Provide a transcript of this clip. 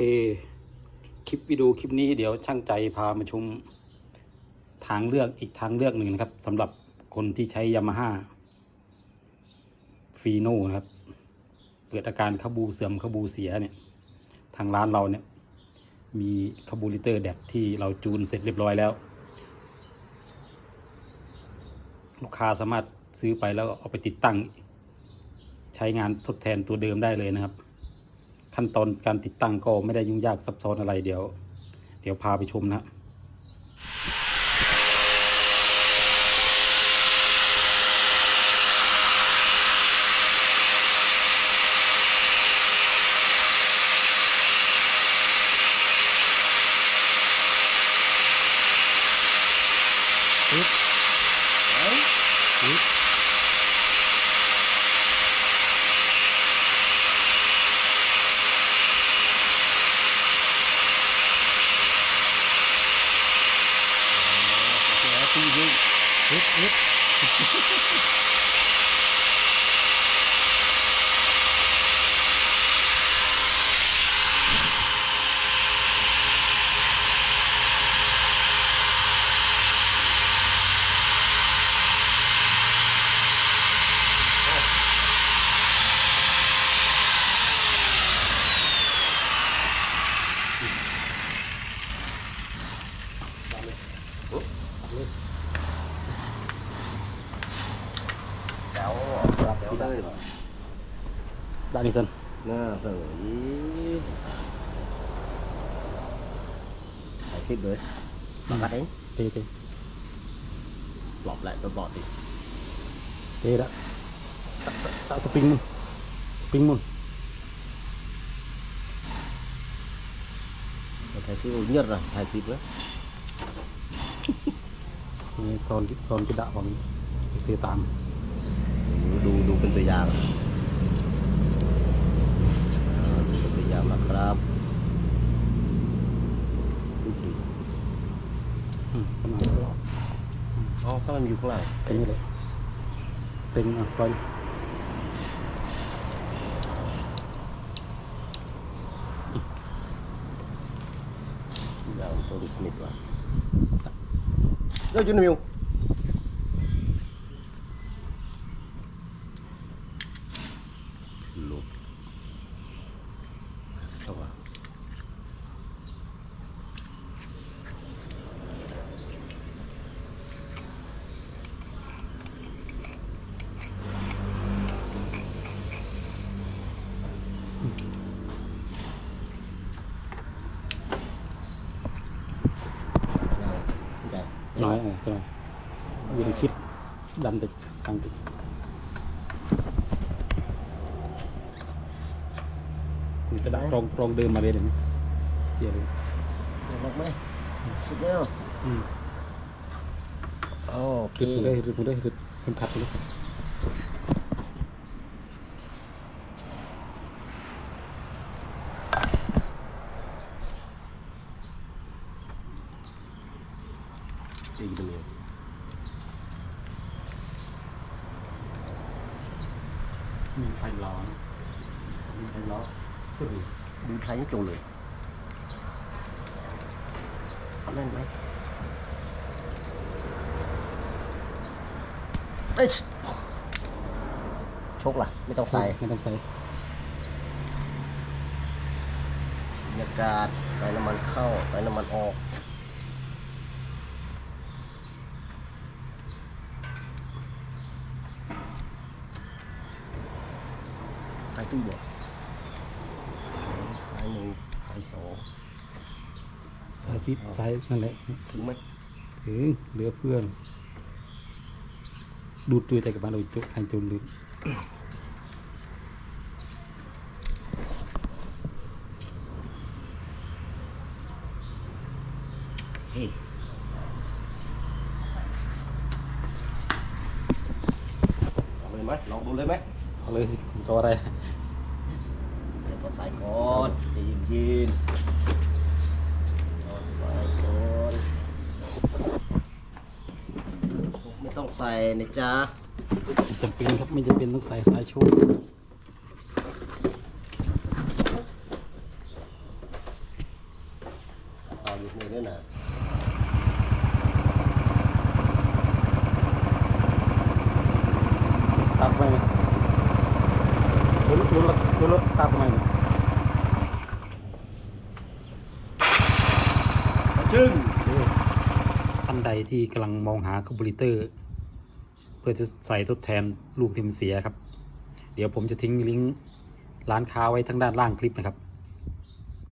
คลิปวิดีโอคลิปนี้เดี๋ยวช่างใจพามาชมทางเลือกอีกทางเลือกหนึ่งนะครับสำหรับคนที่ใช้ยามาฮ่าฟีโน่นะครับ เกิดอาการขบูเสื่อมขบูเสียเนี่ย ทางร้านเราเนี่ย มีคาบูลิเตอร์แดดที่เราจูนเสร็จเรียบร้อยแล้ว ลูกค้าสามารถซื้อไปแล้วเอาไปติดตั้ง ใช้งานทดแทนตัวเดิมได้เลยนะครับ ขั้นตอนการติดตั้งก็ไม่ได้ยุ่งยากซับซ้อนอะไรเดี๋ยว เดี๋ยวพาไปชมนะเดี๋ยวเดี๋ยวได้เหรอ ด้านนี้สัน น่าเสยถ่ายคลิปเลย มากัดเองเตะเตะปลอบ lại tôi bỏ đi เตะละตะตะสปริงมุนสปริงมุนถ่ายคลิป nhất rồi ถ่ายคลิป nữa นี่ ตอนตอนจะดะผมเตะตาม ดูดูเป็นตัวอย่างอ่าดูเป็นตัวอย่างนะครับดูดิอืมประมาณนี้อ๋อถ้ามันอยู่ข้างล่างเป็นนี่เลยเป็นอะปล่อยอย่างตัวสนิทว่ะเดี๋ยวจุนมิวลุกเข้ามา ใหญ่ น้อยเออใช่ไหมยืนคิดดันติดกลางติดมีกระดาษกรองกรองเดิมมาเลยเดี๋ยวนี้เจียเลยจะลงไหมสุดแล้วอืมโอเค รึดมาเลยรึดมาเลยรึดเข็มขัดไปเล ยอีกตัวนึงมีไฟล้อนะมีไฟล้อเฮ้ยดูท้ายยังโจเลยเอาแน่นไหมเอ้ยชกล่ะ ไม่ต้องใส่ไม่ต้องใส่บรรยากาศใส่น้ำมันเข้า ใส่น้ำมันออก ใส่ตู้บ่ใส่หนึ่งใส่สองใส่ชิดใส่นั่นแหละถึงไหมถึงเหลือเพื่อนดูดตัวใจกับบ้านเราจุกให้จุนลืมเฮ้ยเอาเลยไหมลองดูเลยไหม เอาเลยสิตัวอะไร เดี๋ยวต่อสายก่อนใจะเย็นๆต่อสายก่อนไม่ต้องใส่นะจ๊ะไม่จำเป็นครับไม่จำเป็นต้องใส่สายโชว์อยู่มือเนี่ยนะ สตาร์ททำไมเนี่ย รถรถรถรถสตาร์ททำไมเนี่ยจึงท่านใดที่กำลังมองหาคาร์บูเรเตอร์ เพื่อจะใส่ทดแทนลูกที่มันเสียครับ เดี๋ยวผมจะทิ้งลิงก์ร้านค้าไว้ทางด้านล่างคลิปนะครับ